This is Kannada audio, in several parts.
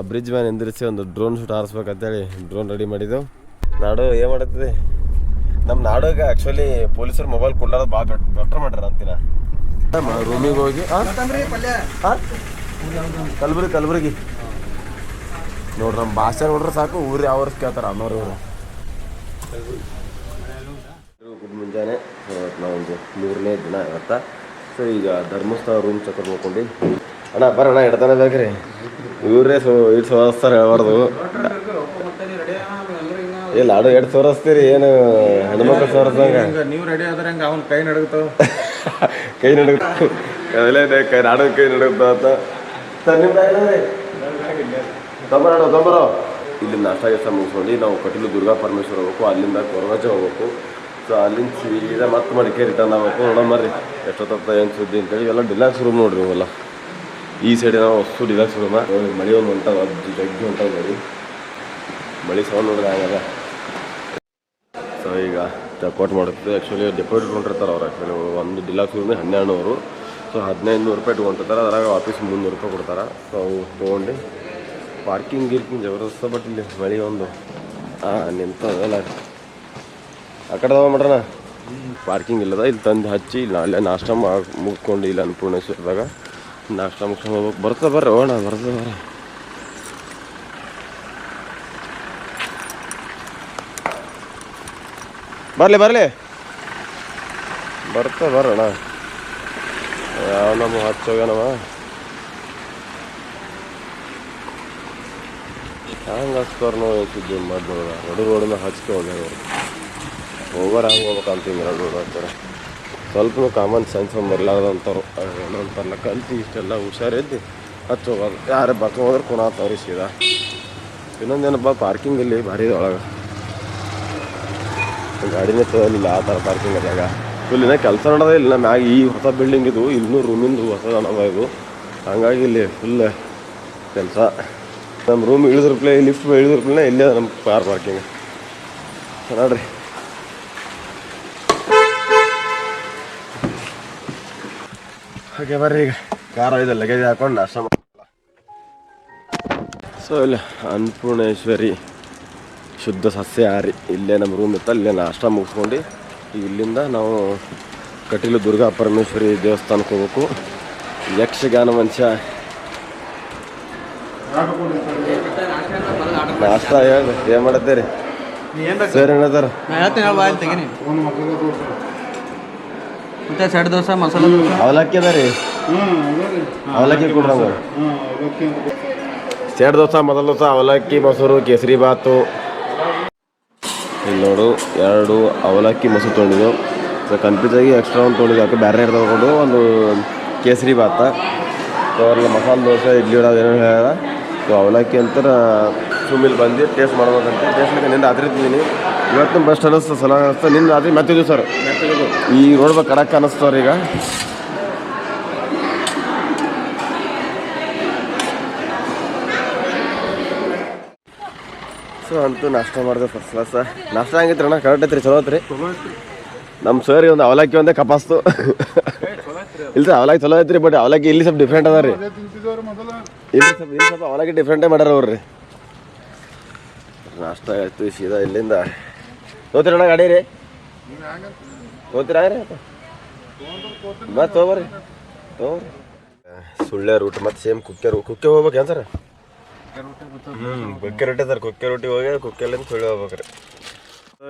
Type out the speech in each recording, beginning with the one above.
ಆ ಬ್ರಿಡ್ಜ್ ಮ್ಯಾನ್ ಎಂದಿರಿಸಿ ಒಂದು ಡ್ರೋನ್ ಶೂಟ್ ಹೇಳಿ ಡ್ರೋನ್ ರೆಡಿ ಮಾಡಿದ್ದು. ನಾಡು ಏನು ಮಾಡತ್ತದೆ? ನಮ್ಮ ನಾಡಾಗ ಆ್ಯಕ್ಚುಲಿ ಪೊಲೀಸರು ಮೊಬೈಲ್ ಕೊಡ್ಲಾರ್ದು ಭಾಳ ದೊಡ್ಡ ದೊಡ್ಡ ಮಾಡ್ಯಾರ ಅಂತೀನ ರೂಮಿಗೆ ಹೋಗಿ ಹಾಂ ಕಲಬುರ್ಗಿ ಕಲಬುರಗಿ ಕಲಬುರಗಿ. ನೋಡ್ರಿ ನಮ್ಮ ಭಾಷೆ ನೋಡ್ರೆ ಸಾಕು ಊರು ಯಾವ ಊರು ಕೇಳ್ತಾರೆ ಅನ್ನೋರು ಇವರು. ಗುಡ್ ಮುಂಜಾನೆ. ನಾವೊಂದು ಮೂರನೇ ದಿನ ಇವತ್ತ. ಸೊ ಈಗ ಧರ್ಮಸ್ಥಳ ರೂಮ್ ಚಕ್ರ ನೋಡ್ಕೊಂಡು. ಅಣ್ಣ ಬರೋಣ ಎಡ್ತಾನೆ ಬೇಕ್ರಿ. ಇವ್ರೇ ಸೊ ಇಟ್ಟು ಸೋಸ್ತಾರೆ ಹೇಳ್ಬಾರ್ದು. ಇಲ್ಲ ಅಡು ಎರಡು ಸೋರಿಸ್ತೀರಿ ಏನು ಹೆಣ್ಮಕ್ಳು ಸೋರಿಸ್ದಂಗ ನೀವು ರೆಡಿ ಆದ್ರೆ ಹಂಗ ಅವ್ನ ಕೈ ನಡುಗ್ತಾವ ಕೈ ನಡುಗ ಅವೆಲ್ಲ ಇದೆ ಕೈ ನಾಡು ಕೈ ನಡುಗ್ತಾ ಅಂತ. ಸರ್ ನಿಮ್ಮ ತೊಂಬರೋ ತೊಂಬರೋ. ಇಲ್ಲಿ ನಾಷ್ಟ ಗಿಷ್ಟ ಮುಗಿಸ್ಕೊಂಡು ನಾವು ಕಟೀಲು ದುರ್ಗಾ ಪರಮೇಶ್ವರ ಹೋಗ್ಬೇಕು. ಅಲ್ಲಿಂದ ಕೊರಗಜ ಹೋಗ್ಬೇಕು. ಸೊ ಅಲ್ಲಿಂದ ಸೀದಾ ಮತ್ತೆ ಮಡಿಕೆ ರಿಟರ್ನ್ ಆಗ್ಬೇಕು ಎಷ್ಟು ಎಷ್ಟೊತ್ತ ಏನು ಸುದ್ದಿ ಅಂತೇಳಿ ಎಲ್ಲ ಡಿಲಾಕ್ಸ್ ರೂಮ್ ನೋಡ್ರಿ ಇವೆಲ್ಲ. ಈ ಸೈಡ್ ನಾವು ಹೊಸ್ತು ಡಿಲಾಕ್ಸ್ ರೂಮ ಮಳೆ ಒಂದು ಅಜ್ಜಿ ಜಗ್ಗಿ ಹೊಂಟದ ನೋಡಿ ಮಳೆ ಸೌಂಡ್ ನೋಡಿದ್ರೆ ಆಗಲ್ಲ. ಸೊ ಈಗ ಕೋಟ್ ಮಾಡುತ್ತೆ. ಆ್ಯಕ್ಚುಲಿ ಡೆಪಾಸಿಟ್ ಕೊಂಡಿರ್ತಾರೆ ಅವ್ರು ಆ್ಯಕ್ಚುಲಿ ಒಂದು ಡಿಲಾಕ್ಸ್ ರೂಮೇ ಹನ್ನೆರಡು ನೂರು ಸೊ ಹದಿನೈದು ನೂರು ರೂಪಾಯಿ ಇಟ್ಕೊಂಡಿರ್ತಾರೆ ಅದ್ರಾಗ ವಾಪಸ್ ಮುನ್ನೂರು ರೂಪಾಯಿ ಕೊಡ್ತಾರೆ. ಸೊ ಅವು ತೊಗೊಂಡು ಪಾರ್ಕಿಂಗ್ ಗಿರ್ಕಿಂಗ್ ಜಬರ್ದಸ್ತ ಬಟ್ ಇಲ್ಲಿ ಮಳೆ ಒಂದು ಹಾಂ ನಿಂತದಲ್ಲ. ಆ ಕಡೆ ಮಾಡ್ರಣ ಪಾರ್ಕಿಂಗ್ ಇಲ್ಲದ ಇಲ್ಲಿ ತಂದು ಹಚ್ಚಿ ಇಲ್ಲಿ ಅಲ್ಲೇ ನಾಷ್ಟ ಮುಗ್ಕೊಂಡು ಇಲ್ಲ ಅನ್ನಪೂರ್ಣೇಶ್ವರದಾಗ. ನಾಷ್ಟ ಮುಗಿಸ್ಕೊಂಡು ಹೋಗ್ಬೇಕು. ಬರ್ತಾ ಬರ್ರಿ, ಹೋಗೋಣ ಬರ್ತಾ ಬರ್ರಿ. ಬರಲಿ ಬರಲಿ. ಬರ್ತಾ ಬರೋಣ. ಯಾವ ನಮ್ಮ ಹಚ್ಚೋಗ್ಯಾನವ ಹಂಗೆ ಹಚ್ಕೋರ್ ನೋಡಿ ಸುದ್ದಿ ಮಾಡಿ ನೋಡೋಣ ನಡು ರೋಡ್ ಮೇಲೆ ಹೋಗ್ಯಾರ ಹೋಗೋರು ಹಂಗೆ ಹೋಗ್ಬೇಕಂತ ನಡು ರೋಡ್ ಹಚ್ಚಾರ ಸ್ವಲ್ಪ ಕಾಮನ್ ಸೆನ್ಸ್ ಬರಲಾರ್ದಂಥವ್ರು. ಏನಂತಾರಲ್ಲ ಕಲ್ತಿ ಇಷ್ಟೆಲ್ಲ ಹುಷಾರಿದ್ದು? ಹಚ್ಚ ಹೋಗೋದು ಯಾರೇ ಬರ್ಕೊಂಡು ಹೋದ್ರೆ ಕುಣಾತವ್ರಿ ಸೀದಾ. ಇನ್ನೊಂದೇನಪ್ಪ ಪಾರ್ಕಿಂಗ್ ಇಲ್ಲಿ ಭಾರಿ ಒಳಗೆ. ಗಾಡಿನೇ ತೋಲಿಲ್ಲ ಆ ಥರ ಪಾರ್ಕಿಂಗ್ ಅದಾಗ ಇನ್ನೂ ಕೆಲಸ ನೋಡೋದೇ ಇಲ್ಲ, ಮ್ಯಾಗ ಈ ಹೊಸ ಬಿಲ್ಡಿಂಗ್ ಇದು ಇನ್ನೂ ರೂಮಿಂದು ಹೊಸ ನಮ್ಮ ಇದು. ಹಂಗಾಗಿ ಇಲ್ಲಿ ಫುಲ್ ಕೆಲಸ. ನಮ್ಮ ರೂಮ್ ಇಳಿದ್ರ ಪ್ಲೇ ಲಿಫ್ಟ್ ಇಳಿದ್ರ ಪ್ಲೇ ಇಲ್ಲೇ ನಮ್ಮ ಕಾರ್ ಪಾರ್ಕಿಂಗ್ ನೋಡ್ರಿ. ಹಾಗೆ ಬರ್ರಿ ಈಗ. ಕಾರ ಇದೆ ಲಗೇಜ್ ಹಾಕೊಂಡು ನಾಷ್ಟ ಸೊ ಇಲ್ಲ ಅನ್ನಪೂರ್ಣೇಶ್ವರಿ ಶುದ್ಧ ಸಸ್ಯಹಾರಿ. ಇಲ್ಲೇ ನಮ್ಮ ರೂಮ್ ಇತ್ತು ಅಲ್ಲೇ ನಾಷ್ಟ ಮುಗಿಸ್ಕೊಂಡು ಈಗ ಇಲ್ಲಿಂದ ನಾವು ಕಟೀಲು ದುರ್ಗಾ ಪರಮೇಶ್ವರಿ ದೇವಸ್ಥಾನಕ್ಕೆ ಹೋಗ್ಬೇಕು. ಯಕ್ಷಗಾನ ಮನುಷ್ಯ ನಾಷ್ಟ ಏನು ಮಾಡತ್ತೀರಿ? ಸರ್ ಏನದಾರ ನಾ ಹೇಳ್ತೀನಿ ಹೇಳ ಬಾಯಲ್ಲಿ ತೆಗೀನಿ ಮತ್ತೆ ಸೆಡ್ ದೋಸೆ ಮಸಾಲೆ ದೋಸೆ. ಅವಲಕ್ಕಿ ಅದ ರೀ. ಅವಲಕ್ಕಿ ಕೊಡ್ರಂಗ ಸೆಡ್ ದೋಸೆ ಮಸಾಲೆ ದೋಸೆ ಅವಲಕ್ಕಿ ಮೊಸರು ಕೇಸರಿ ಬಾತು ಇಲ್ಲಿ ನೋಡು ಎರಡು ಅವಲಕ್ಕಿ ಮೊಸರು ತೊಗೊಂಡಿದ್ದು. ಸೊ ಕನ್ಫ್ಯೂಸ್ ಆಗಿ ಎಕ್ಸ್ಟ್ರಾ ಒಂದು ತೊಗೊಂಡಿದ್ದು. ಯಾಕೆ ಬೇರೆ ಎರಡು ತೊಗೊಂಡು ಒಂದು ಕೇಸರಿ ಬಾತ ಸೊ ಅವ್ರಲ್ಲಿ ಮಸಾಲೆ ದೋಸೆ ಇಡ್ಲಿ ವಡ ಏನೋ ಹೇಳ್ಯಾರ. ಸೊ ಅವಲಕ್ಕಿ ಅಂತ ಸುಮಿಲ್ ಬಂದು ಟೇಸ್ಟ್ ಮಾಡ್ಬೇಕಂತ. ಟೇಸ್ಟ್ ಮಾಡಿ ನಿಂದ ರಾತ್ರಿ ಇವತ್ತು ಬೆಸ್ಟ್ ಅನ್ನಿಸ್ತು ಸಲ ಅನ್ನಿಸ್ತು. ನಿನ್ನ ರಾತ್ರಿ ಮೆತ್ತಿದ್ವಿ ಸರ್ ಈ ರೋಡ್ ಬಗ್ಗೆ ಕಡಕ್ ಅನ್ನಿಸ್ತವ್ರ ಈಗ. ಸೊ ಅಂತೂ ನಾಷ್ಟ ಮಾಡಿದೆ ಫಸ್ಟ್ ಕ್ಲಾಸ್ ನಾಷ್ಟ ಹಂಗಿತ್ತು ಅಣ್ಣ? ಕರೆಕ್ಟ್ ಐತ್ರಿ? ಚಲೋ ಐತ್ರಿ? ನಮ್ಮ ಸರ್ ಒಂದು ಅವಲಕ್ಕಿ ಒಂದೇ ಕಪಾಸ್ತು. ಇಲ್ರಿ ಅವಲಕ್ಕಿ ಚಲೋ ಐತ್ರಿ ಬಟ್ ಅವಲಕ್ಕಿ ಇಲ್ಲಿ ಸ್ವಲ್ಪ ಡಿಫ್ರೆಂಟ್ ಅದ ರೀ. ಇಲ್ಲಿ ಸ್ವಲ್ಪ ಇಲ್ಲಿ ಸ್ವಲ್ಪ ಅವಲಕ್ಕಿ ಡಿಫ್ರೆಂಟೇ ಮಾಡ್ಯಾರ ಅವ್ರಿ ನಾಷ್ಟ ಆಯ್ತು ಸೀದಾ ಇಲ್ಲಿಂದ. ತೋತೀರ ಅಣ್ಣ ಗಾಡಿ ರೀ ತೋತೀರಾ ರೀ ಮತ್ತೆ ತೊಗೊಬರ್ರಿ ತೊಗೊಬರ್ರಿ ಸುಳ್ಳೆ ರೂಟ್ ಮತ್ತೆ ಸೇಮ್ ಕುಕ್ಕೆ ರೂ ಕುಕ್ಕೆ ಹೋಗ್ಬೇಕು ಸರ್? ಹ್ಮ್ ಕುಕ್ಕೆ ರೊಟ್ಟಿ ಸರ್ ಕುಕ್ಕೆ ರೊಟ್ಟಿ ಹೋಗಿ ಕುಕ್ಕೆಲ್ಲಿಂದ ಸುಳ್ಳೆ ಹೋಗ್ಬೇಕ್ರಿ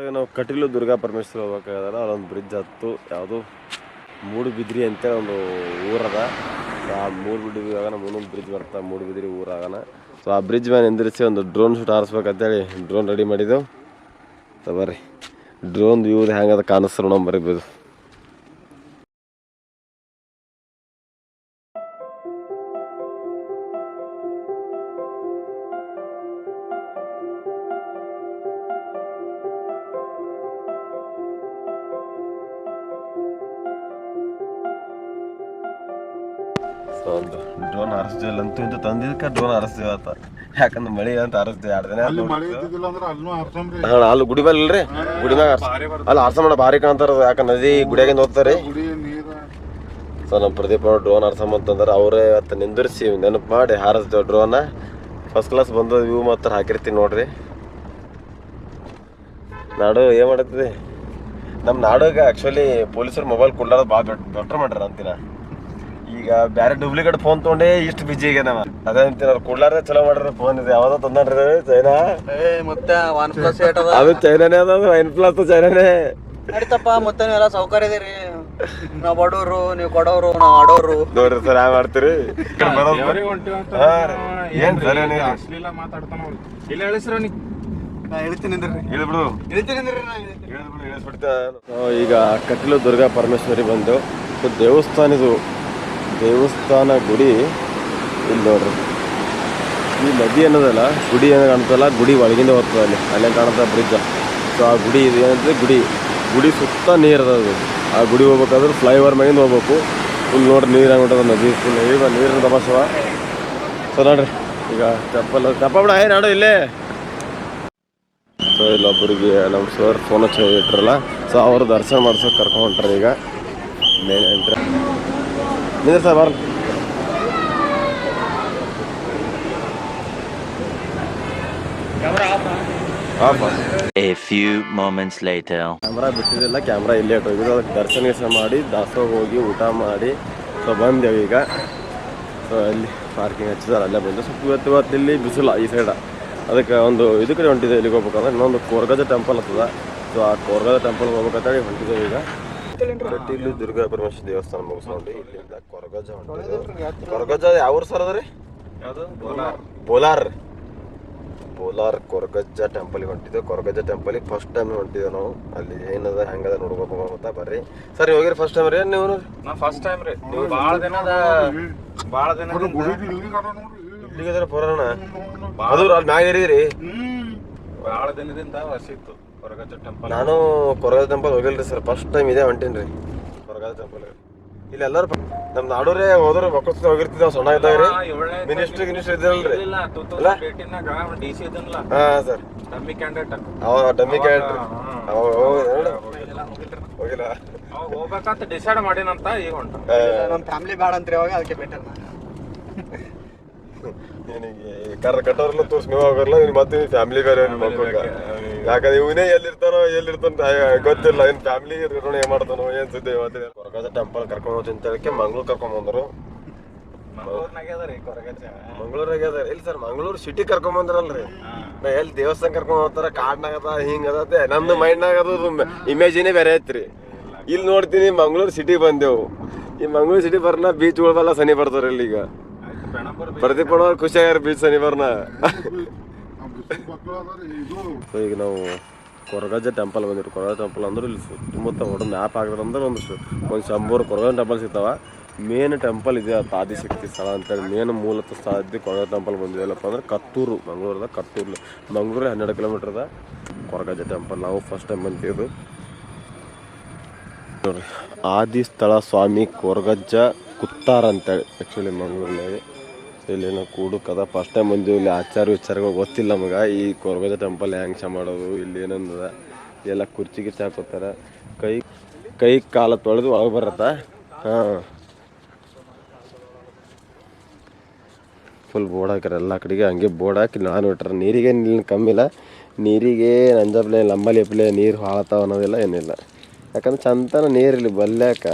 ನಾವು ಕಟೀಲು ದುರ್ಗಾ ಪರಮೇಶ್ವರ ಹೋಗ್ಬೇಕಾಗಲ್ಲ ಅಲ್ಲೊಂದು ಬ್ರಿಡ್ಜ್ ಹತ್ತು ಯಾವುದು ಮೂಡುಬಿದ್ರಿ ಅಂತೇಳಿ ಒಂದು ಊರದ. ಸೊ ಆ ಮೂಡುಬಿದ್ರಿ ನಮ್ಮ ಮುಂದೊಂದು ಬ್ರಿಡ್ಜ್ ಬರ್ತಾ ಮೂಡುಬಿದ್ರಿ ಊರಾಗನ ಸೊ ಆ ಬ್ರಿಡ್ಜ್ ಮೇಲೆ ನಿಂದಿರಿಸಿ ಒಂದು ಡ್ರೋನ್ ಶೂಟ್ ಹಾರಿಸ್ಬೇಕಂತೇಳಿ ಡ್ರೋನ್ ರೆಡಿ ಮಾಡಿದ್ದೆವು ಸೊ ಬರ್ರಿ ಡ್ರೋನ್ ವ್ಯೂದು ಹೆಂಗದ ಕಾಣಿಸ್ತಾರೆ ನಾವು ಬರೀಬೋದು ಸೊ ಒಂದು ಡ್ರೋನ್ ಹಾರಿಸ್ತೀವಲ್ಲ ಅಂತೂ ಇಂತೂ ತಂದಿದ್ದಕ್ಕೆ ಡ್ರೋನ್ ಹಾರಿಸ್ತೀವಿ ಅಂತ ಯಾಕಂದ್ರೆ ಮಳೆ ಅಂತ ಅರಸ್ತಿ ಎರಡು ದಿನ. ಹಾ, ಅಲ್ಲಿ ಗುಡಿ ಮೇಲೆ ಇಲ್ರಿ? ಗುಡಿ ಮ್ಯಾಗ ಅಲ್ಲಿ ಆರ್ಸ ಮಾಡ ಭಾರಿ ಕಾಣ್ತಾರ ಯಾಕ ನದಿ ಗುಡಿಯಾಗಿಂದ ಹೋಗ್ತಾರೆ ಸೊ ನಮ್ಮ ಪ್ರದೀಪ್ ಅವ್ರು ಡ್ರೋನ್ ಆರ್ಸಮ್ ಅಂತಂದ್ರೆ ಅವರೇ ಇವತ್ತು ನಿಂದಿರಿಸಿ ನೆನಪು ಮಾಡಿ ಹಾರಿಸ್ದ ಡ್ರೋನ ಫಸ್ಟ್ ಕ್ಲಾಸ್ ಬಂದು ವ್ಯೂ ಮಾತ್ರ ಹಾಕಿರ್ತೀನಿ ನೋಡ್ರಿ. ನಾಡು ಏನು ಮಾಡತ್ತಿದೆ ನಮ್ಮ ನಾಡೋಗ ಆ್ಯಕ್ಚುಲಿ ಪೊಲೀಸರು ಮೊಬೈಲ್ ಕೊಡ್ಲಾರ ಭಾಳ ದೊಡ್ಡ ದೊಡ್ಡ ಮಾಡ್ಯಾರ ಅಂತೀನ ಈಗ ಬೇರೆ ಡೂಪ್ಲಿಕೇಟ್ ಫೋನ್ ತೊಗೊಂಡೇ ಇಷ್ಟು ಬಿಜಿ ಈಗ ನಾವ. ಅದಂತ ಕೊಡ್ಲಾರ ಚಲೋ ಮಾಡ್ರಿ ಫೋನ್ ಇದೆ. ಯಾವ್ದೋ ತಂದ್ರಿ ಚೈನಾ? ಏ ಮತ್ತೆ ಒನ್ ಪ್ಲಸ್ ಏಟ್ ಅದ. ಚೈನಾನೇ ಅದ ಒನ್ ಪ್ಲಸ್ ಚೈನಾನೇ. ನಡೀತಪ್ಪ ಮತ್ತೆ ನೀವೆಲ್ಲ ಸೌಕರ್ಯ ಇದೀರಿ. ನಾವ್ ಬಡವರು ನೀವು ಕೊಡೋರು ನಾವ್ ಆಡೋರು ನೋಡ್ರಿ ಸರ್ ಯಾವ ಮಾಡ್ತೀರಿ. ಏನ್ ಸರ್? ಅಶ್ಲೀಲ ಮಾತಾಡ್ತಾನ ಇಲ್ಲ ಹೇಳಿಸ್ರ ನೀ ಈಗ ಕಟೀಲು ದುರ್ಗಾ ಪರಮೇಶ್ವರಿ ಬಂದು ದೇವಸ್ಥಾನದು ದೇವಸ್ಥಾನ ಇದು ದೇವಸ್ಥಾನ ಗುಡಿ, ಇಲ್ಲಿ ನೋಡ್ರಿ. ಈ ನದಿ ಅನ್ನೋದಲ್ಲ, ಗುಡಿ ಏನೋ ಕಾಣ್ತಲ್ಲ ಗುಡಿ ಒಳಗಿಂದ ಹೋಗ್ತದೆ ಅಲ್ಲಿ. ಅಲ್ಲೇ ಕಾಣುತ್ತೆ ಬ್ರಿಡ್ಜ್ ಸೊ ಆ ಗುಡಿ ಇದು ಏನಂದ್ರೆ ಗುಡಿ. ಗುಡಿ ಸುತ್ತ ನೀರು ಅದ ಆ ಗುಡಿ ಹೋಗ್ಬೇಕಾದ್ರೆ ಫ್ಲೈಓವರ್ ಮ್ಯಾಗಿಂದ ಹೋಗ್ಬೇಕು. ಫುಲ್ ನೋಡ್ರಿ, ನೀರು ಹಂಗಿಟ್ಟದ ನದಿ. ಫುಲ್ ಈಗ ನೀರಿನ ತಪಾಸವ ಸೊ ನೋಡ್ರಿ, ಈಗ ಚಪ್ಪಲ್ ಚಪ್ಪ ಬಿಡ ಏನು ನಾಡು ಇಲ್ಲೇ. ಸೊ ಇಲ್ಲೊಬ್ಬರಿಗೆ ನಮ್ಮ ಸರ್ ಫೋನ್ ಹಚ್ಚಿ ಇಟ್ರಲ್ಲ. ಸೊ ಅವ್ರು ದರ್ಶನ ಮಾಡ್ಸೋಕೆ ಕರ್ಕೊಂಡು ಹೊಂಟ್ರೆ ಈಗ. Main entry ನಿಂದ್ರಿ sir off. A few moments later. Camera ಬಿಟ್ಟಿದ್ದಿಲ್ಲ camera ಇಲ್ಲೇ ಇಟ್ಟೋಗಿದ್ದು ಅದಕ್ಕೆ ದರ್ಶನ ಗಿರ್ಶನ ಮಾಡಿ ದಾಸೋಗ ಹೋಗಿ ಊಟ ಮಾಡಿ. ಸೊ ಬಂದೆವು ಈಗ. ಸೊ ಅಲ್ಲಿ ಪಾರ್ಕಿಂಗ್ ಹಚ್ಚಿದಾರೆ ಅಲ್ಲೇ ಬಂದು. ಸ್ವಲ್ಪ ಇವತ್ತು ಇವತ್ತು ಇಲ್ಲಿ ಬಿಸಿಲ ಈ ಸೈಡ ಅದಕ್ಕೆ ಒಂದು ಇದು ಕಡೆ ಹೊಂಟಿದೆ ಇಲ್ಲಿಗೆ ಹೋಗ್ಬೇಕಂದ್ರೆ. ಇನ್ನೊಂದು ಕೋರ್ಗಜ ಟೆಂಪಲ್ ಹತ್ತದ. ಸೊ ಆ ಕೋರ್ಗಜ ಟೆಂಪಲ್ ಹೋಗ್ಬೇಕಂತೇಳಿ ಹೊಂಟಿದೆ ಈಗ. ಇಲ್ಲಿ ದುರ್ಗಾ ಪರಮೇಶ್ವರ ದೇವಸ್ಥಾನ ಮುಗಿಸ್ಕೊಂಡು ಇಲ್ಲಿಂದ ಕೊರಗಜ ಹೊಂಟಿದ್ದೇವೆ ಕೊರಗಜ ಯಾವ ಊರು ಸರ್ ಅದ ರೀ? ಯಾವುದು? ಬೋಲಾರ್ ಬೋಲಾರ್ ಬೋಲಾರ್ ಕೊರಗಜ್ಜ ಟೆಂಪಲ್ಗೆ ಹೊಂಟಿದ್ದೇವೆ ಕೊರಗಜ್ಜ ಟೆಂಪಲ್ಗೆ ಫಸ್ಟ್ ಟೈಮ್ ಹೊಂಟಿದ್ದೇವೆ ನಾವು. ಅಲ್ಲಿ ಏನದ ಹೆಂಗದ ನೋಡ್ಬೇಕು ಅಂತ ಬರ್ರಿ. ಸರ್ ನೀವು ಹೋಗಿರಿ ಫಸ್ಟ್ ಟೈಮ್ ರೀ ನೀವು ನಾ ಫಸ್ಟ್ ಟೈಮ್ ರೀ. ನೀವು ಭಾಳ ದಿನದ ಭಾಳ ದಿನ ಇಲ್ಲಿಗೆ ಪುರಾಣ. ಅದು ಅಲ್ಲಿ ಮ್ಯಾಗ ಇರೀರಿ ಭಾಳ ದಿನದಿಂದ ವಸಿತ್ತು ನಾನು ಕೊರಗದ ಟೆಂಪಲ್ ಹೋಗಿಲ್ರಿ ಸರ್. ಫಸ್ಟ್ ಟೈಮ್ ಇದೇ ಹೊಂಟೀನಿ ರೀ ಕೊರಗದ ಟೆಂಪಲ್ ಇಲ್ಲಿ ಎಲ್ಲರೂ ನಮ್ಮ ನಾಡೋರೇ ಹೋದ್ರೆ ಮಕ್ಕಳು ಹೋಗಿರ್ತಿದ್ದೆ ನಾವು ಸಣ್ಣ ಇದ್ದಾಗ ರೀ ಮಿನಿಸ್ಟ್ರಿ ಗಿನಿಸ್ಟ್ರಿ ಇದ್ದಿರಲ್ರಿ. ಹಾ ಸರ್. ಡಮ್ಮಿ ಕ್ಯಾಂಡಿಡೇಟ್ ಅವ ಡಮ್ಮಿ ಅವ ಹೋಗಿಲ್ಲ ಹೋಗ್ಬೇಕಂತ ಡಿಸೈಡ್ ಮಾಡಿನಂತ ಈಗ ಹೊಂಟ ನಮ್ಮ ಫ್ಯಾಮಿಲಿ ಬೇಡ ಅಂತ್ರಿ ಅವಾಗ ಅದಕ್ಕೆ ಬೆಟರ್ ನಿನಗೆ ಕರ್ ಕಟ್ಟೋರ್ಲ ತೋರ್ಸ್ ನೀವು ಹೋಗಲ್ಲ ನೀನು ಮತ್ತೆ ಫ್ಯಾಮಿಲಿ ಬೇರೆ ನಿಮ್ಮ ಮಕ್ಕಳಿಗೆ ಯಾಕಂದ್ರೆ ಇವನೇ ಎಲ್ಲಿರ್ತಾನೋ ಎಲ್ಲಿರ್ತಾನ ಗೊತ್ತಿಲ್ಲ. ಏನ್ ಫ್ಯಾಮಿಲಿ ಇರ್ಕೊಂಡು ಏನ್ ಮಾಡ್ತಾನೋ ಏನ್ ಸುದ್ದಿ ಕೊರಗಜ ಟೆಂಪಲ್ ಕರ್ಕೊಂಡು ಹೋಗ್ತೀನಿ ಅಂತ ಹೇಳಕ್ಕೆ ಮಂಗ್ಳೂರ್ ಕರ್ಕೊಂಡ್ ಬಂದ್ರು. ಮಂಗಳೂರ್ನಾಗ ಅದ ಮಂಗ್ಳೂರಾಗ ಇಲ್ಲ ಸರ್ ಮಂಗ್ಳೂರ್ ಸಿಟಿ ಕರ್ಕೊಂಡ್ ಬಂದ್ರಲ್ರಿ. ನಾ ಎಲ್ಲಿ ದೇವಸ್ಥಾನ ಕರ್ಕೊಂಡ್ ಹೋಗ್ತಾರ ಕಾಡ್ನಾಗ ಅದ ಹಿಂಗ ಅದ ನಂದು ಮೈಂಡ್ನಾಗ ಅದು ಇಮೇಜಿನೇ ಬೇರೆ ಐತ್ರಿ. ಇಲ್ಲಿ ನೋಡ್ತೀನಿ ಮಂಗ್ಳೂರ್ ಸಿಟಿ ಬಂದೆವು. ಈ ಮಂಗ್ಳೂರ್ ಸಿಟಿ ಬರ್ನ ಬೀಚ್ ಬೀಚ್ಗಳೆಲ್ಲ ಸನಿ ಬರ್ತಾರ ಇಲ್ಲಿ ಈಗ ಪ್ರತಿ ಪಡೋರ್ ಬೀಚ್ ಖುಷಿಯಾಗ್ಯಾರ ಬೀಚ್ ಶನಿವಾರನ ಈಗ ನಾವು ಕೊರಗಜ್ಜ ಟೆಂಪಲ್ ಬಂದಿವಿ ಕೊರಗಜ್ಜ ಟೆಂಪಲ್ ಅಂದ್ರೆ ಇಲ್ಲಿ ಸುತ್ತಮುತ್ತ ಒಟ್ಟು ಮ್ಯಾಪ್ ಆಗಿದ್ರೆ ಅಂದ್ರೆ ಒಂದು ಒಂದು ಶಂಬೂರು ಕೊರಗಜ್ಜ ಟೆಂಪಲ್ ಸಿಗ್ತಾವ ಮೇನ್ ಟೆಂಪಲ್ ಇದೆ ಆದಿಶಕ್ತಿ ಸ್ಥಳ ಅಂತೇಳಿ ಮೇನ್ ಮೂಲತಃ ಸ್ಥಳ ಇದ್ದು ಕೊರಗಜ್ಜ ಟೆಂಪಲ್ ಬಂದಿದೆಯಲ್ಲಪ್ಪ ಅಂದ್ರೆ ಕತ್ತೂರು, ಮಂಗಳೂರದ ಕತ್ತೂರು ಮಂಗಳೂರು ಹನ್ನೆರಡು ಕಿಲೋಮೀಟರ್ ಅದ ಕೊರಗಜ್ಜ ಟೆಂಪಲ್ ನಾವು ಫಸ್ಟ್ ಟೈಮ್ ನೋಡ್ರಿ ಆದಿ ಸ್ಥಳ ಸ್ವಾಮಿ ಕೊರಗಜ್ಜ ಕುತ್ತಾರ ಅಂತೇಳಿ ಆ್ಯಕ್ಚುಲಿ ಇಲ್ಲೇನೋ ಕೂಡಕ್ಕದ ಫಸ್ಟ್ ಟೈಮ್ ಬಂದು ಇಲ್ಲಿ ಆಚಾರ ವಿಚಾರಗಳು ಗೊತ್ತಿಲ್ಲ ನಮಗೆ ಈ ಕೊರಗದ ಟೆಂಪಲ್ ಹೆಂಗೆ ಚ ಮಾಡೋದು, ಇಲ್ಲಿ ಏನಂದ ಎಲ್ಲ ಕುರ್ಚಿ ಗಿರ್ಚಿ ಹಾಕೋತಾರ ಕೈ ಕೈ ಕಾಲ ತೊಳೆದು ಒಳಗೆ ಬರತ್ತ? ಹಾಂ. ಫುಲ್ ಬೋರ್ಡ್ ಹಾಕ್ಯಾರ ಎಲ್ಲ ಕಡೆಗೆ. ಹಂಗೆ ಬೋರ್ಡ್ ಹಾಕಿ ನಾನು ಬಿಟ್ರೆ ನೀರಿಗೆ ನೀರಿನ ಕಮ್ಮಿಲ್ಲ ನೀರಿಗೆ ನಂಜಪ್ಲೆ ಲಂಬಲಿ ಎಪ್ಲೆ ನೀರು ಹಾಳತಾವ ಅನ್ನೋದಿಲ್ಲ, ಏನಿಲ್ಲ. ಯಾಕಂದ್ರೆ ಚಂತನ ನೀರಿಲ್ಲಿ ಬಲ್ಯಾಕ.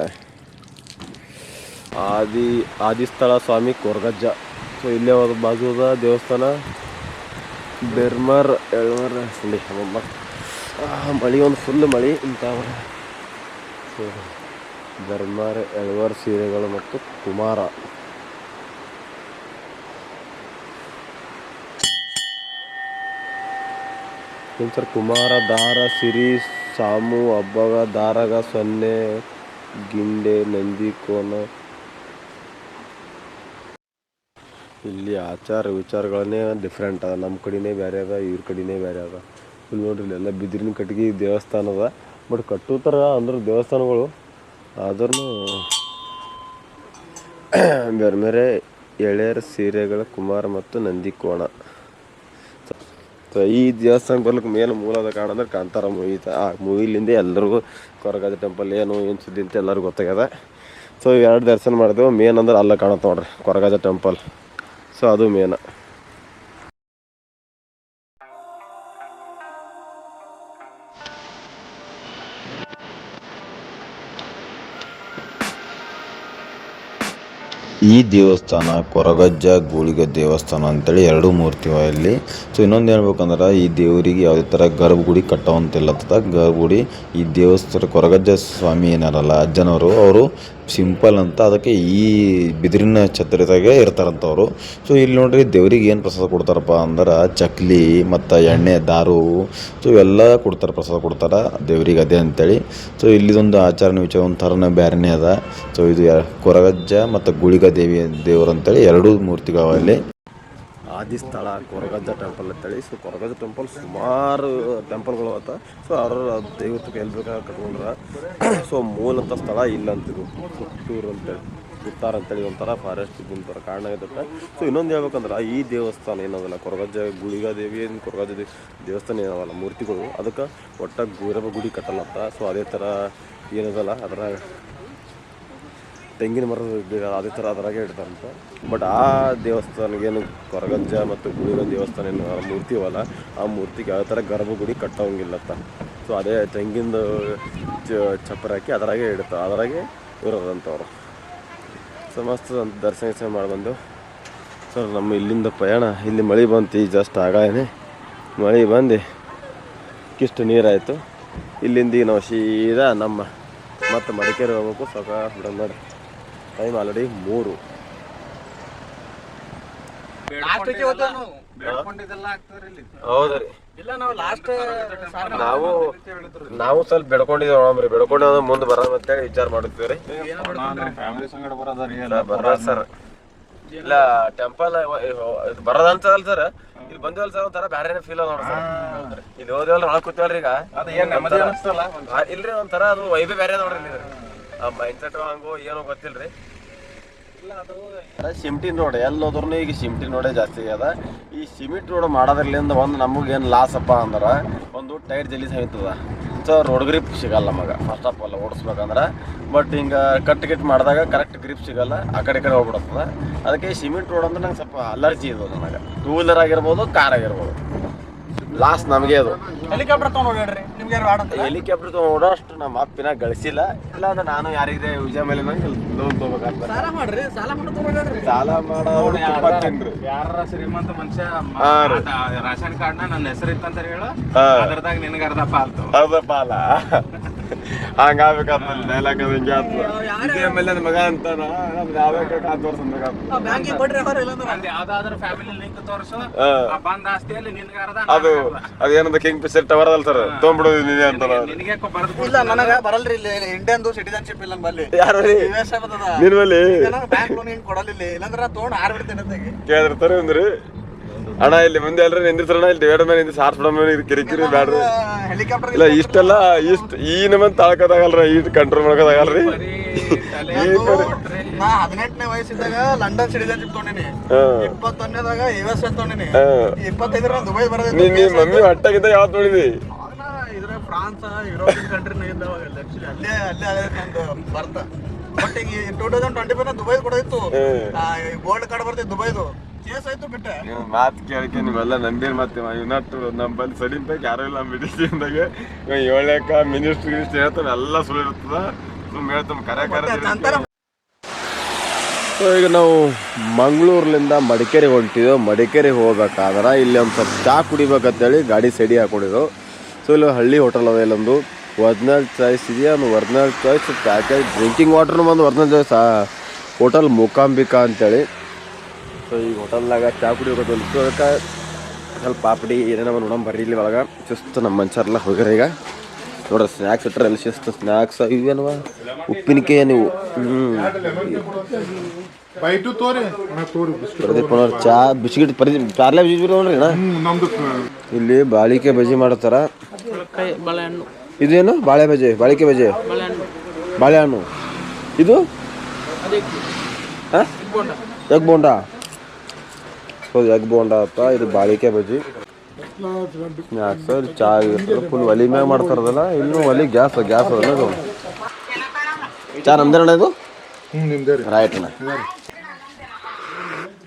ಆದಿ, ಆದಿಸ್ಥಳ ಸ್ವಾಮಿ ಕೊರಗಜ್ಜ. ಇಲ್ಲೇ ಒಂದು ಬಾಜುದ ದೇವಸ್ಥಾನ. ಬೆರ್ಮರ್, ಎಳ್ಮರ್ ಹಬ್ಬ. ಮಳೆ ಒಂದು ಫುಲ್ ಮಳೆ. ಇಂಥವ ಸೊ ಬೆರ್ಮರ್ ಎಳ್ವರ್ ಸೀರೆಗಳು ಮತ್ತು ಕುಮಾರ. ಸರ್, ಕುಮಾರ, ದಾರ, ಸಿರಿ, ಸಾಮು ಹಬ್ಬಗ ದಾರಗ, ಸೊನ್ನೆ, ಗಿಂಡೆ, ನಂದಿ, ಕೋನ. ಇಲ್ಲಿ ಆಚಾರ ವಿಚಾರಗಳನ್ನೇ ಡಿಫ್ರೆಂಟ್ ಅದ. ನಮ್ಮ ಕಡೆನೇ ಬೇರೆ ಅದ, ಇವ್ರ ಕಡೆನೇ ಬೇರೆ ಅದ. ಇಲ್ಲಿ ನೋಡ್ರಿ, ಇಲ್ಲೆಲ್ಲ ಬಿದಿರಿನ ಕಟ್ಟಿಗೆ ದೇವಸ್ಥಾನ ಅದ. ಬಟ್ ಕಟ್ಟುತ್ತಾರ ಅಂದ್ರೆ ದೇವಸ್ಥಾನಗಳು ಆದ್ರೂ ಬೇರೆ ಬೇರೆ ಎಳೆಯರ ಸೀರೆಗಳ ಕುಮಾರ ಮತ್ತು ನಂದಿ ಕೋಣ. ಈ ದೇವಸ್ಥಾನ ಬರ್ಲಿಕ್ಕೆ ಮೇನ್ ಮೂಲದ ಕಾರಣ ಅಂದ್ರೆ ಕಾಂತಾರ ಮೂವಿ ಆ ಮೂವಿಲಿಂದ ಎಲ್ಲರಿಗೂ ಕೊರಗಾದ ಟೆಂಪಲ್ ಏನು ಏನು ಸುದ್ದಿ ಅಂತ ಎಲ್ಲರಿಗೂ ಗೊತ್ತಾಗ್ಯದ. ಸೊ ಎರಡು ದರ್ಶನ ಮಾಡಿದೆವು. ಮೇನ್ ಅಂದ್ರೆ ಅಲ್ಲ ಕಾಣುತ್ತೆ ನೋಡ್ರಿ ಕೊರಗಾಜ ಟೆಂಪಲ್ ಸೊ ಅದು ಮೇನ ಈ ದೇವಸ್ಥಾನ ಕೊರಗಜ್ಜ ಗೂಳಿಗ ದೇವಸ್ಥಾನ ಅಂತೇಳಿ ಎರಡು ಮೂರ್ತಿ ಇಲ್ಲಿ. ಸೊ ಇನ್ನೊಂದು ಹೇಳ್ಬೇಕಂದ್ರೆ ಈ ದೇವರಿಗೆ ಯಾವುದೇ ಥರ ಗರ್ಭಗುಡಿ ಕಟ್ಟೋ ಕಟ್ಟೋವಂತಿಲ್ಲ ಗರ್ಭಗುಡಿ ಈ ದೇವಸ್ಥಾನ ಕೊರಗಜ್ಜ ಸ್ವಾಮಿ ಏನಾರಲ್ಲ, ಅಜ್ಜನವರು, ಅವರು ಸಿಂಪಲ್ ಅಂತ ಅದಕ್ಕೆ ಈ ಬಿದಿರಿನ ಛತ್ರದಾಗೆ ಇರ್ತಾರಂತ ಅವರು ಸೊ ಇಲ್ಲಿ ನೋಡ್ರಿ ದೇವ್ರಿಗೆ ಏನು ಪ್ರಸಾದ ಕೊಡ್ತಾರಪ್ಪ ಅಂದ್ರೆ ಚಕ್ಲಿ, ಮತ್ತು ಎಣ್ಣೆ, ದಾರು ಸೊ ಇವೆಲ್ಲ ಕೊಡ್ತಾರೆ, ಪ್ರಸಾದ ಕೊಡ್ತಾರೆ ದೇವ್ರಿಗೆ ಅದೇ ಅಂತೇಳಿ. ಸೊ ಇಲ್ಲಿದೊಂದು ಆಚರಣೆ ವಿಚಾರ ಒಂಥರನೇ ಬೇರೆನೇ ಅದ. ಸೊ ಇದು ಕೊರಗಜ್ಜ ಮತ್ತು ಗುಳಿಗ ದೇವಿ ದೇವರು ಅಂತೇಳಿ ಎರಡೂ ಮೂರ್ತಿಗಳ ಅಲ್ಲಿ ಆದಿ ಸ್ಥಳ, ಕೊರಗಜ್ಜ ಟೆಂಪಲ್ ಅಂತೇಳಿ. ಸೊ ಕೊರಗಜ್ಜ ಟೆಂಪಲ್ ಸುಮಾರು ಟೆಂಪಲ್ಗಳು ಆತ ಸೊ ಅವ್ರ ದೈವತ್ವಕ್ಕೆ ಎಲ್ಲಿ ಬೇಕಾದ್ರೆ ಕಟ್ಕೊಂಡ್ರ ಸೊ ಮೂಲಂಥ ಸ್ಥಳ ಇಲ್ಲ ಅಂತಿದ್ರು ಸುತ್ತೂರು ಅಂತೇಳಿ ಸುತ್ತಾರ ಅಂತೇಳಿ ಒಂಥರ ಫಾರೆಸ್ಟ್ ಒಂಥರ ಕಾರಣ ಆಗೈತೆ ಸೊ ಇನ್ನೊಂದು ಹೇಳ್ಬೇಕಂದ್ರೆ ಈ ದೇವಸ್ಥಾನ ಏನದಲ್ಲ, ಕೊರಗಜ್ಜ ಗುಳಿಗ ದೇವಿ ಏನು ಕೊರಗಜ್ಜ ದೇವಿ ದೇವಸ್ಥಾನ ಏನವಲ್ಲ ಮೂರ್ತಿಗಳು. ಅದಕ್ಕೆ ಒಟ್ಟ ಗೌರವ ಗುಡಿ ಕಟ್ಟಲತ್ತ ಸೊ ಅದೇ ಥರ ಏನದಲ್ಲ, ಅದ್ರಾಗ ತೆಂಗಿನ ಮರದ ಅದೇ ಥರ ಅದರಾಗೆ ಇಡ್ತಾರಂತ. ಬಟ್ ಆ ದೇವಸ್ಥಾನಗೇನು ಕೊರಗಜ್ಜ ಮತ್ತು ಗುಳಿಗ ದೇವಸ್ಥಾನ ಏನು ಆ ಮೂರ್ತಿ ಅವಲ್ಲ ಆ ಮೂರ್ತಿಗೆ ಯಾವ ಥರ ಗರ್ಭಗುಡಿ ಕಟ್ಟೋಂಗಿಲ್ಲತ್ತ ಸೊ ಅದೇ ತೆಂಗಿಂದು ಚಪ್ಪರ ಹಾಕಿ ಅದರಾಗೆ ಇಡ್ತಾರೆ ಅದರಾಗೆ ಇರೋದಂಥವ್ರು ಸೊ ಮಸ್ತ್ ದರ್ಶನ ಗಿರ್ಶನ ಮಾಡಿ ಬಂದು. ಸರ್ ನಮ್ಮ ಇಲ್ಲಿಂದ ಪ್ರಯಾಣ, ಇಲ್ಲಿ ಮಳೆ ಬಂತು ಜಸ್ಟ್ ಆಗಾಯನೆ. ಮಳೆ ಬಂದು ಕಿಷ್ಟು ನೀರಾಯಿತು. ಇಲ್ಲಿಂದ ಈಗ ನಾವು ಸೀದಾ ನಮ್ಮ ಮತ್ತು ಮಡಿಕೇರಿ ಹೋಗ್ಬೇಕು. ಸ್ವಲ್ಪ ಬಿಡೋಣ ಟೈಮ್ ಆಲ್ರೆಡಿ ಮೂರು. ಹೌದ್ರಿ ಇಲ್ಲ. ನಾವು ನಾವು ನಾವು ಸ್ವಲ್ಪ ಬೆಡ್ಕೊಂಡಿದ್ದೇವೆ ನೋಡಮ್ರಿ ಮುಂದ್ ಮುಂದೆ ಬರೋಣ ಅಂತೇಳಿ ವಿಚಾರ ಮಾಡಿದ್ವಿ ರೀ. ಫ್ಯಾಮಿಲಿ ಸಂಗಡ ಬರೋದ್ರಿ ಬರ ಸರ್ ಇಲ್ಲ ಟೆಂಪಲ್ ಬರೋದಂತಲ್ಲ ಸರ್. ಇಲ್ಲಿ ಬಂದಿವಲ್ಲ ಸರ್ ಒಂಥರ ಬ್ಯಾರೆ ಫೀಲ್ ಅದ ನೋಡ್ರಿ ಸರ್. ಇಲ್ಲಿ ಹೋದಿವಲ್ಲ ಒಳಗೆ ಕೂತೀವಲ್ರಿ ಈಗ. ಅದು ಏನ್ ನೆಮ್ಮದಿ ಅನಿಸ್ತಲ್ಲ ಆ, ಇಲ್ರಿ ಒಂಥರ ಅದು ವೈಬೇ ಬೇರೆ ನೋಡ್ರಿ ಇಲ್ಲಿ. ಆ ಮೈಂಡ್ ಸೆಟ್ ಹಂಗೋ ಏನೋ ಗೊತ್ತಿಲ್ರಿ. ಸಿಮ್ಟಿನ್ ರೋಡ್ ಎಲ್ಲಿ ಹೋದ್ರೂ ಈಗ ಸಿಮ್ಟಿನ್ ರೋಡೇ ಜಾಸ್ತಿ ಅದ. ಈ ಸಿಮೆಂಟ್ ರೋಡ್ ಮಾಡೋದ್ರಲ್ಲಿಂದ ಒಂದು ನಮಗೇನು ಲಾಸ್ ಅಪ್ಪ ಅಂದ್ರೆ ಒಂದು ಟೈರ್ ಜಲ್ಲಿ ಸಾಯ್ತದ. ಸೊ ರೋಡ್ ಗ್ರಿಪ್ ಸಿಗಲ್ಲ ನಮಗೆ. ಫಸ್ಟ್ ಆಫ್ ಆಲ್ ಓಡಿಸ್ಬೇಕಂದ್ರೆ. ಬಟ್ ಹಿಂಗೆ ಕಟ್ ಗಿಟ್ ಮಾಡಿದಾಗ ಕರೆಕ್ಟ್ ಗ್ರಿಪ್ ಸಿಗಲ್ಲ. ಆ ಕಡೆ ಈ ಕಡೆ ಹೋಗ್ಬಿಡ್ತದೆ ಅದಕ್ಕೆ ಸಿಮೆಂಟ್ ರೋಡ್ ಅಂದ್ರೆ ನಂಗೆ ಸ್ವಲ್ಪ ಅಲರ್ಜಿ ಇದು ನನಗೆ. ಟೂ ವೀಲರ್ ಆಗಿರ್ಬೋದು ಕಾರ್ ಆಗಿರ್ಬೋದು. ಲಾಸ್ ನಮಗೆ ಅದು. ಹೆಲಿಕಾಪ್ಟರ್ ತಗೊಂಡ್ರಿ ಓಡಾಡ್ರಿ ನಿಮ್ಗೆ ಯಾರು ಆಡಂತ ಅಷ್ಟು ಓಡೋಷ್ಟು ನಮ್ಮ ಅಪ್ಪಿನ ಗಳಿಸಿಲ್ಲ. ಇಲ್ಲ ಅಂದ್ರೆ ನಾನು ಯಾರಿಗೆ ವಿಜಯ ಮೇಲೆ ಲೋನ್ ತೊಗೋಬೇಕಂತ ಸಾಲ ಮಾಡ್ರಿ ಸಾಲ ಮಾಡಿ ಸಾಲ ಮಾಡೋರು. ಯಾರ ಶ್ರೀಮಂತ ಮನುಷ್ಯ ರಾಷನ್ ಹಾ ರೀ. ಅದ ರೇಷನ್ ಕಾರ್ಡ್ ನನ್ನ ಹೆಸರು ಇತ್ತಂತ ಹೇಳು. ಅದ್ರದಾಗ ನಿನಗೆ ಅರ್ಧ ಪಾಲ್ತು ಅರ್ಧ ಅಲ್ಲ ಹಂಗಾಗ್ಬೇಕಂತ ಡೈಲಾಗ್ ಅದು ಹಿಂಗೆ ಆತು. ಇದೇ ಮೇಲೆ ನನ್ನ ಮಗ ಅಂತಾನ ನಮ್ದು ಯಾವ್ಯಾವ ಕಾಂತ ತೋರ್ಸಂಬೇಕಾಗ್ತದೆ ಬ್ಯಾಂಕಿಗೆ ಬಡ್ರಿ ಅವ್ರ ಇಲ್ಲಂದ್ರೆ. ಅಲ್ಲಿ ಫ್ಯಾಮಿಲಿ ಲಿಂಕ್ ತೋರ್ಸು. ಆ. ಬಂದ ಆಸ್ತಿಯಲ್ಲಿ ನಿನಗ ಅರ್ಧ ಅದು ಅದೇನದ ಕಿಂಗ್ ಪಿಸರ್ ಟವರ್ ಅಲ್ಲ ಸರ್ ತೊಗೊಂಬಿಡೋದು ನಿನ್ನೆ ಅಂತ ನಿನಗೆ ಇಲ್ಲ ನನಗ ಬರಲ್ರಿ ಇಲ್ಲಿ ಇಂಡಿಯನ್ದು ಸಿಟಿಜನ್ಶಿಪ್ ಇಲ್ಲ ನಮ್ಮಲ್ಲಿ. ಯಾರು ಯು ಎಸ್ ಬರ್ತದ ನಿನ್ ಬಲ್ಲಿ ಬ್ಯಾಂಕ್ ಲೋನ್ ಹಿಂಗ್ ಕೊಡಲಿಲ್ಲ ಇಲ್ಲಾಂದ್ರೆ ತೊಗೊಂಡು ಆರ್ಬಿಡ್ತೇನೆ ಕೇಳಿದ್ರೆ ಕೇಳಿರ್ತಾರೆ ಅಂದ್ರಿ ಅಣ್ಣ ಇಲ್ಲಿ ಮುಂದೆ ಅಲ್ರಿ ನಿಂದಿರ್ತಾರಣ್ಣ ಇಲ್ಲಿ ಡಿವೈಡ್ ಮೇಲೆ ನಿಂದಿಸಿ ಮೇಲೆ ಇದು ಕಿರಿಕಿರಿ ಬ್ಯಾಡ್ರಿ. ಇಲ್ಲ ಇಷ್ಟೆಲ್ಲ ಇಷ್ಟ ಈ ನಮ್ಮನ್ ತಾಳ್ಕೋದಾಗಲ್ರಿ ಈ ಕಂಟ್ರೋಲ್ ಮಾಡ್ಕೋದಾಗಲ್ರಿ. ಈ ನಾ ಹದಿನೆಂಟನೇ ವಯಸ್ಸಿದ್ದಾಗ ಲಂಡನ್ ಸಿಟಿಜನ್ಶಿಪ್ ತೊಗೊಂಡಿನಿ. ಇಪ್ಪತ್ತೊಂದನೇದಾಗ ಯು ಎಸ್ ತೊಗೊಂಡಿನಿ ಹಾ. ಇಪ್ಪತ್ತೈದರ ದುಬೈ ನೀನ್ ನಿಮ್ ಮಮ್ಮಿ ಹೊಟ್ಟಾಗಿದ್ದ ಯಾವತ್ತು ನೋಡಿದಿ? ಇದ್ರ ಫ್ರಾನ್ಸ್ ಯುರೋಪಿಯನ್ ಕಂಟ್ರಿನ ಇದ್ದಾವಾಗ ಆಕ್ಚುಲಿ ಅಲ್ಲೇ ಅಲ್ಲೇ ಅಲ್ಲೇ ನಂದು ಬರ್ತ. ಬಟ್ ಈಗ two thousand twenty five Dubai ಕೊಡೋದಿತ್ತು. Gold card ಬರ್ತಿತ್ತು ದುಬೈದು. ಕೇಸ್ ಆಯ್ತು ಬಿಟ್ಟೆ. ನೀವು ಮಾತು ಕೇಳಕ್ಕೆ ನೀವೆಲ್ಲ ನಂದಿನ ಮತ್ತೆ ಯುನೈಟ್ ನಮ್ಮಲ್ಲಿ ಸಡಿನ್ಬೇಕು ಯಾರು ಇಲ್ಲ ಮೆಡಿಸಿನ್ದಾಗ ಏಳಕ್ಕ ಮಿನಿಸ್ಟ್ರಿ ಗಿನಿಸ್ಟ್ರಿ ಹೇಳ್ತಾನೆ ಎಲ್ಲ ಸುಳ್ಳು ಇರ್ತದ ಸುಮ್ಮನೆ ಹೇಳ್ತಾನೆ ಕರೆ ಕರೆ ಸೊ ಈಗ ನಾವು ಮಂಗಳೂರ್ಲಿಂದ ಮಡಿಕೇರಿಗೆ ಹೊಂಟಿದ್ದೆವು ಮಡಿಕೇರಿಗೆ ಹೋಗ್ಬೇಕಾದ್ರೆ ಇಲ್ಲಿ ಒಂದು ಸ್ವಲ್ಪ ಚಾ ಕುಡಿಬೇಕಂತೇಳಿ ಗಾಡಿ ಸೈಡಿ ಹಾಕೊಂಡಿದ್ದು ಸೊ ಇಲ್ಲಿ ಹಳ್ಳಿ ಹೋಟೆಲ್ ಅದ ಇಲ್ಲೊಂದು. ಒರ್ಜಿನಲ್ ಚಾಯ್ಸ್ ಇದೆಯಾ? ಒಂದು ಒರ್ಜಿನಲ್ ಚಾಯ್ಸ್ ಪ್ಯಾಕೇಜ್ ಡ್ರಿಂಕಿಂಗ್ ವಾಟರ್ನು ಒಂದು ಒರ್ಜಿನಲ್ ಚಾಯ್ಸ್ ಹೋಟೆಲ್ ಮೂಕಾಂಬಿಕಾ ಅಂತೇಳಿ. ಸೊ ಈಗ ಹೋಟೆಲ್ನಾಗ ಚಾ ಅದಕ್ಕೆ ಸ್ವಲ್ಪ ಪಾಪಡಿ ಏನೇನೋ ನೋಡೋಣ ಬರ್ರಿ ಇಲ್ಲಿ ಒಳಗೆ ಶಿಸ್ತು ನಮ್ಮ ಮನುಷ್ಯರೆಲ್ಲ ಹೋಗ್ಯಾರ ಈಗ. ನೋಡ್ರಿ ಸ್ನ್ಯಾಕ್ಸ್ ಇಟ್ಟರೆ ಅಲ್ಲಿ ಶಿಸ್ತು ಸ್ನ್ಯಾಕ್ಸ್ ಇವೇನವ ಉಪ್ಪಿನಕಾಯಿ ನೀವು ಹ್ಞೂ ಬೈಟು ತೋರಿ. ಅಣ್ಣ ತೋರಿ ಬಿಸ್ಕಿಟ್ ಪ್ರದೀಪ್ ಚಾ ಬಿಸ್ಕಿಟ್ ಪ್ರದೀಪ್ ಪಾರ್ಲೆ ಬಿಸಿ ನೋಡ್ರಿ ಇಲ್ಲಿ ಬಾಳಿಕೆ ಬಜಿ ಮಾಡ್ತಾರ. ಇದೇನು? ಬಾಳೆ ಬಜೆ ಬಾಳಿಕೆ ಬಜೆ ಬಾಳೆಹಣ್ಣು. ಇದು? Egg bonda? So egg bonda ಇದು ಬಾಳಿಕೆ ಬಜ್ಜಿ ಸ್ನ್ಯಾಕ್ಸ್ ಇಲ್ಲಿ ಚಾ ಫುಲ್ ಒಲಿ ಮ್ಯಾಗ ಮಾಡ್ತಾರದಲ್ಲ ಇನ್ನು ಒಲಿ ಗ್ಯಾಸ್ ಗ್ಯಾಸ್ ಅದಲ್ಲ ಇದು ಚಾ ನಮ್ದೇನಣ್ಣ ಇದು ಹ್ಮ್ ನಿಮ್ದೇ ರೈಟ್ ಅಣ್ಣ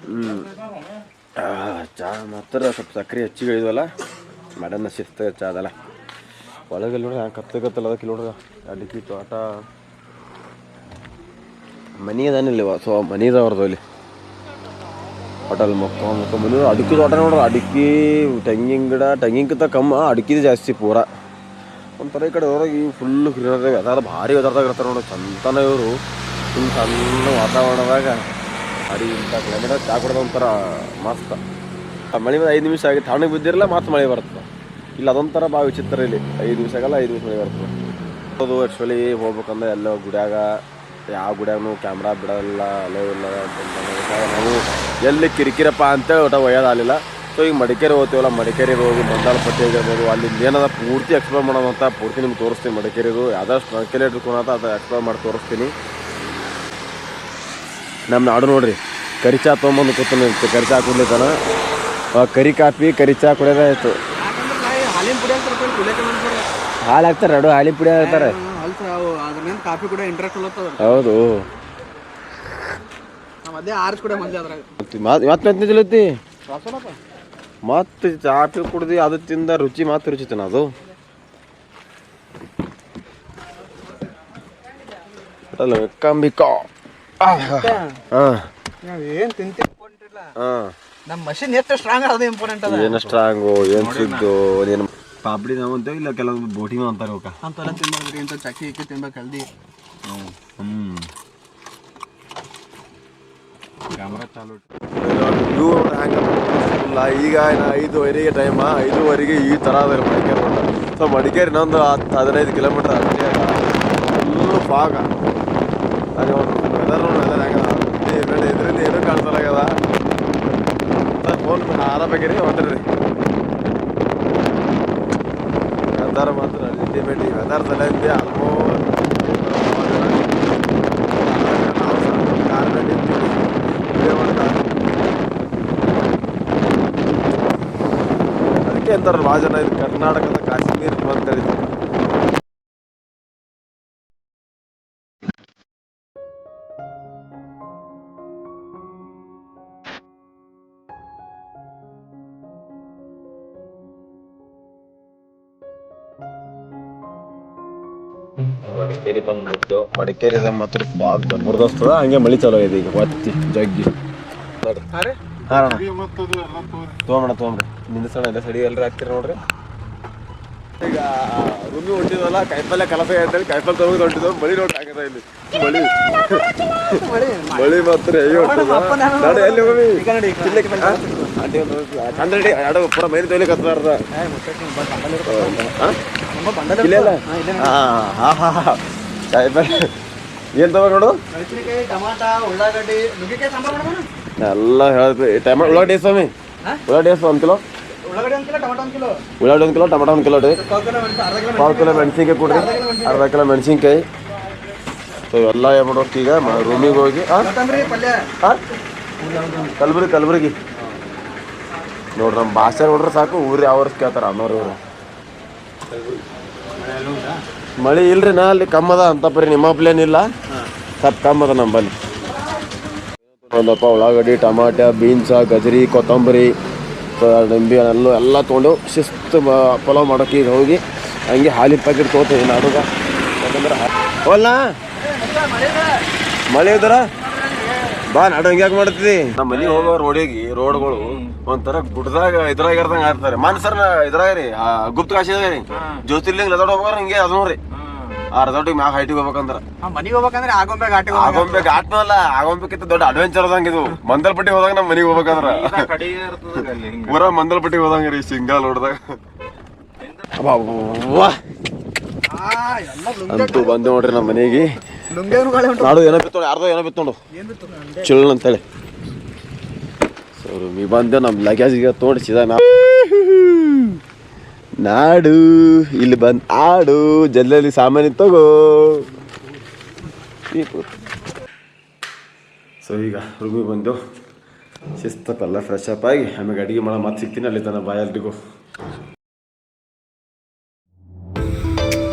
ಹ್ಞೂ ಚಾ ಮಾತ್ರ ಸ್ವಲ್ಪ ಸಕ್ಕರೆ ಹೆಚ್ಚಿಗೆ ಇಳಿದ್ವಲ್ಲ ಮೇಡಮ್ ಶಿಸ್ತ ಚಾ ಅದಲ್ಲ ಒಳಗೆ ನೋಡಿ ಹ್ಯಾಂಗೆ ಕತ್ತಗತ್ತಲ್ಲ ಅದಕ್ಕೆ ನೋಡ್ರಿ ಅಡಿಕೆ ತೋಟ ಮನಿ ಅದಾನಿಲ್ಲ ಸೊ ಮನಿ ಇದಾವ್ರದ್ದು ಇಲ್ಲಿ ಹೋಟೆಲ್ ಮಕ್ಕ ಮಕ್ಕ ಮನಿ. ಅಡಿಕೆ ತೋಟ ನೋಡ್ರಿ, ಅಡಿಕೆ, ತೆಂಗಿನ ಗಿಡ ತೆಂಗಿನಕಿಂತ ಕಮ್ಮ. ಅಡಿಕೆದು ಜಾಸ್ತಿ ಪೂರ. ಒಂಥರ ಈ ಕಡೆ ಹೋದಾಗ ಈ ಫುಲ್ಲು ಅದಾದ ಭಾರಿ ವೆದರ್ದಾಗ ಇರ್ತಾರೆ ನೋಡಿ. ಸಂತಾನ ಇವರು. ಫುಲ್ ಸಣ್ಣ ವಾತಾವರಣದಾಗ ಅಡಿಗೆ ಇಂಥ ಕ್ಲೈಮೇಟ್ ಚಾ ಕುಡ್ದ ಒಂಥರ ಮಸ್ತ್. ಆ ಮಳೆ ಐದು ನಿಮಿಷ ಆಗಿ ತಣ್ಣಗೆ ಬಿದ್ದಿರಲ್ಲ ಮತ್ತೆ ಮಳೆ ಬರ್ತದೆ. ಇಲ್ಲ, ಅದೊಂಥರ ಭಾಳ ವಿಚಿತ್ರ ಇಲ್ಲಿ. ಐದು ನಿಮಿಷ ಆಗಲ್ಲ, ಐದು ನಿಮಿಷ ಮಳೆ ಬರ್ತದೆ. ಅದು ಆ್ಯಕ್ಚುಲಿ ಹೋಗ್ಬೇಕಂದ್ರೆ ಎಲ್ಲ ಗುಡ್ಯಾಗ ಯಾವ ಗುಡ್ಯಾಗೂ ಕ್ಯಾಮ್ರಾ ಬಿಡಲ್ಲ ಅಲೋ ಇಲ್ಲ ನಾವು ಎಲ್ಲಿ ಕಿರಿಕಿರಪ್ಪ ಅಂತೇಳಿ ಒಟ್ಟ ಒಯ್ಯೋದಾಗಲಿಲ್ಲ. ಸೊ ಈಗ ಮಡಿಕೇರಿ ಹೋಗ್ತೀವಲ್ಲ ಮಡಿಕೇರಿಗೆ ಹೋಗಿ ಮಂದಾಲಪಟ್ಟಿ ಆಗಿರ್ಬೋದು ಅಲ್ಲಿ ಏನದ ಪೂರ್ತಿ ಎಕ್ಸ್ಪ್ಲೋರ್ ಮಾಡೋದಂತ ಪೂರ್ತಿ ನಿಮ್ಗೆ ತೋರಿಸ್ತೀನಿ ಮಡಿಕೇರಿದು. ಯಾವ್ದಾಷ್ಟು ಮಡಿಕೇರಿ ಇಟ್ಕೊಳತ್ತ ಅದು ಎಕ್ಸ್ಪ್ಲೋರ್ ಮಾಡಿ ತೋರಿಸ್ತೀನಿ. ನಮ್ಮ ನಾಡು ನೋಡ್ರಿ ಕರಿ ಚಾ ತೊಗೊಂಬಂದು ಕೂತಾನೆ ಕರಿ ಚಾ ಕುಡ್ಲಿತ್ತಾನ ಆ ಕರಿ ಕಾಪಿ ಕರಿ ಚಾ ಕುಡಿಯೋದೇ ಆಯಿತು. ಯಾಕಂದ್ರೆ ಹಾಲಿನ ಪುಡಿ. ಹಾಲು ಹಾಕ್ತಾರೆ ಎರಡು ಹಾಲಿ ಪುಡಿ ಹಾಕ್ತಾರೆ. ಕಾಫಿ ಕೂಡ ಇಂಟ್ರೆಸ್ಟ್ ಹೌದು. ನಾವು ಅದೇ ಆರ್ಸ್ ಕೂಡ ಮಂದಿ ಅದ್ರಾಗ. ಮತ್ತೆ ಮತ್ತೆ ಚಾಪಿ ಕುಡ್ದು ಅದು ತಿಂದ ರುಚಿ ಮತ್ತೆ ರುಚಿತನ ಅದು. ಅಲ್ಲ ಕಂಬಿಕಾ ಏನು ತಿಂತೀವಿ ಇಂಪಾರ್ಟೆಂಟ್ ಹಾಂ ನಮ್ಮ ಮಷಿನ್ ಎಷ್ಟು ಸ್ಟ್ರಾಂಗ್ ಅದೇ ಇಂಪಾರ್ಟೆಂಟ್ ಅದ ಏನು ಸ್ಟ್ರಾಂಗು ಏನು ಸಿದ್ದು ಏನು ಪಾಪಡಿ ನಾವು ಅಂತ ಇಲ್ಲ ಕೆಲವೊಂದು ಬೋಟಿನೂ ಅಂತಾರೆ ಅವಕ್ಕ ಅಂತೆಲ್ಲ ತಿನ್ಬಾರ್ದ್ರಿ ಇಂಥ ಚಕ್ಕಿ ಇಕ್ಕಿ ತಿನ್ಬೇಕು ಹೆಲ್ದಿ ಹ್ಞೂ ಕ್ಯಾಮ್ರಾ ಚಾಲು ವ್ಯೂ ಹ್ಯಾಂಗ ಈಗ ಇನ್ನು ಐದುವರೆಗೆ ಟೈಮ ಐದುವರೆಗೆ ಈ ಥರ ಅದ ರೀ ಮಡಿಕೇರಿ ನೋಡ ಸೊ ಮಡಿಕೇರಿ ಇನ್ನೊಂದು ಹತ್ತು ಹದಿನೈದು ಕಿಲೋಮೀಟ್ರ್ ಅಷ್ಟೇ ಫುಲ್ಲು ಫಾಗ ಅಲ್ಲಿ ಒಂದು ವೆದರ್ ನೋಡಿ ವೆದರ್ ಹೆಂಗದ ಇದರಿಂದ ಏನೂ ಕಾಣಿಸಲಾಗ್ಯದ ಫೋನ್ ಆರಾಮಾಗಿರಿ ಹೊಂಟ್ರಿ ವೆದರ್ ಮಾತ್ರ ಅಲ್ಟಿಮೇಟ್ ಈ ವೆದರ್ ಸಲಿಂದ ಅದಕ್ಕೆ ಅಂತಾರಲ್ಲ ಭಾಳ ಜನ, ಇದು ಕರ್ನಾಟಕದ ಕಾಶ್ಮೀರ ಅಂತ ಕರೀತಾರೆ. ಮಡಿಕೇರಿ ಬಂದ್ಬಿಟ್ಟು. ಮಡಿಕೇರಿ ಮಾತ್ರ. ಭಾಳ ಜಬರ್ದಸ್ತದ ಹಂಗೆ ಮಳಿ ಚಲೋ ಇದೆ ಈಗ. ಒತ್ತಿ ಜಗ್ಗಿ. ನೋಡ್ರಿ ಹಾಂ ಅಣ್ಣ ತೊಗೊಂಬಣ ತೊಗೊಂಬ್ರಿ ಸಣ್ಣ ಎಲ್ಲ ಸಡಿ ಎಲ್ಲರೂ ಹಾಕ್ತೀರಿ ನೋಡ್ರಿ? ಈಗ ರೂಮಿ ಹೊಂಟಿದ್ವಲ್ಲ ಕಾಯಿಪಲ್ಲೆ ಕಲಸ ಅಂತೇಳಿ ಕಾಯಿಪಲ್ಲೆ ತರೋದು ಹೊಂಟಿದ್ವು ಮಳಿ ನೋಡ್ರಿ ಆಗದ ಇಲ್ಲಿ. ಮಳಿ ಮಳಿ ಮಾತ್ರ ಅಯ್ಯೋ ನಾಡು ಎಲ್ಲಿ ಹೋಗಿ ಚಂದ್ರಡಿ ಎರಡು ಪೂರ ಮೈಲಿ ತೊಯ್ಲಿಕ್ಕೆ ಹತ್ತಾರ ಇಲ್ಲ ಹಾ ಹಾ ಹಾ. ಕಾಯಿಪಲ್ಲೆ ಏನು ತಗೋ ನೋಡು? ಎಲ್ಲ ಹೇಳ್ತೀವಿ ಟಮಾಟ ಉಳ್ಳಾಗಡ್ಡಿ ಸ್ವಾಮಿ? ಉಳ್ಳಾಗಡ್ಡಿ ಸ್ವಾಮಿ ಒಂದು ಕಿಲೋ? ಉಳ್ಳಾಗಡ್ಡಿ ಒಂದು ಕಿಲೋ ಟಮಾಟ ಒಂದು ಕಿಲೋ. ರೀ. ಪಾವು ಕಿಲೋ ಮೆಣಸಿನ್ಕಾಯಿ. ಕೊಡ್ರಿ. ಅರ್ಧ ಕಿಲೋ ಮೆಣಸಿನ್ಕಾಯಿ. ಸೊ ಇವೆಲ್ಲ ಏನು ಮಾಡ್ಬೇಕು ಈಗ? ರೂಮಿಗೆ ಹೋಗಿ ಕಲ್ಬುರ್ಗಿ ಕಲ್ಬುರ್ಗಿ. ನೋಡ್ರಿ ನಮ್ಮ ಭಾಷೆ ನೋಡ್ರಿ ಸಾಕು ಊರು ಯಾವ ಕೇಳ್ತಾರ ಅನ್ನೋರು ಇವರು. ಮಳೆ ಇಲ್ರಿ ನಾ ಅಲ್ಲಿ ಕಮ್ಮದ ಅಂತ ಪರಿ ನಿಮ್ಮ ಪ್ಲೇನ್ ಇಲ್ಲ ಸ್ವಲ್ಪ ಕಮ್ಮದ ನಮ್ಮಲ್ಲಿ. ಒಂದಪ್ಪ ಉಳ್ಳಾಗಡ್ಡಿ ಟಮಾಟ ಬೀನ್ಸ ಗಜರಿ ಕೊತ್ತಂಬರಿ. ನಿಂಬೆ ಎಲ್ಲ ತೊಗೊಂಡು ಶಿಸ್ತು ಪಲಾವ್ ಮಾಡೋಕೆ ಈಗ ಹೋಗಿ. ಹಂಗೆ ಹಾಲಿನ ಪ್ಯಾಕೆಟ್ ತೊಗೋತೀವಿ ನಾಡುಗ. ಯಾಕಂದ್ರೆ ಹೋಲ್ಲ ಮಳೆ ಇದ್ರ? ಬಾ ನಾಡು ಹಂಗೆ ಯಾಕೆ ಮಾಡ್ತೀವಿ ನಮ್ಮ ಮನೆಗೆ ಹೋಗೋ ರೋಡಿಗೆ ರೋಡ್ಗಳು ಒಂಥರ ಗುಡ್ದಾಗ ಇದ್ರಾಗ ಇರ್ದಂಗೆ ಆಡ್ತಾರೆ. ಮನ್ಸರ್ನ ಇದ್ರಾಗ ರೀ ಗುಪ್ತ ಕಾಶಿದಾಗ ರೀ ಜ್ಯೋತಿರ್ಲಿಂಗ್ ಲದಾಡ್ ಹೋಗೋರು ಹಿಂಗೆ ಅದು ನೋಡ್ರಿ. ಆ ರೆಸಾರ್ಟಿಗೆ ಮ್ಯಾಗ ಹೈಟಿಗೆ ಹೋಗ್ಬೇಕಂದ್ರ. ಮನಿಗೆ ಹೋಗ್ಬೇಕಂದ್ರೆ ಆಗೊಂಬೆ ಘಾಟಿಗೆ ಆಗೊಂಬೆ ಘಾಟ್ ಅಲ್ಲ ಆಗೊಂಬೇಕಿಂತ ದೊಡ್ಡ ಅಡ್ವೆಂಚರ್ ಅದಂಗ ಇದು. ಮಂದಲ್ಪಟ್ಟಿ ಹೋದಾಗ ನಮ್ಮ ಮನೆಗೆ ಹೋಗ್ಬೇಕಂದ್ರ. ಪೂರ ಮಂದಲ್ಪಟ್ಟಿ ಹೋದಂಗ ರೀ ಸಿಂಗಲ್ ನೋಡ್ದಾಗ. ಅಂತೂ ಬಂದು ನೋಡ್ರಿ ನಮ್ಮ ಮನೆಗೆ. ನಾಡು ಏನೋ ಬಿತ್ತೋಣ ಯಾರ್ದೋ ಏನೋ ಬಿತ್ತೋಣ ಚಿಳ್ಳ ಅಂತೇಳಿ. ಸೊ ಮೀ ಬಂದೆ ನಮ್ಮ ಲಗೇಜ್ಗೆ ತೋಡಿ ಸೀದಾ ನಾ ನಾಡು, ಇಲ್ಲಿ ಬಂದು ಆಡು, ಜಲ್ಲಲ್ಲಿ ಸಾಮಾನು ತಗೋ. ಸೊ ಈಗ ರುಬಿ ಬಂದು ಶಿಸ್ತಪ್ಪಲ್ಲ ಫ್ರೆಶ್ ಅಪ್ ಆಗಿ ಆಮೇಲೆ ಅಡುಗೆ ಮಾಡೋ ಮತ್ತೆ ಸಿಗ್ತೀನಿ, ಅಲ್ಲಿ ತನ್ನ ಬಾಯಲ್ರಿಗೂ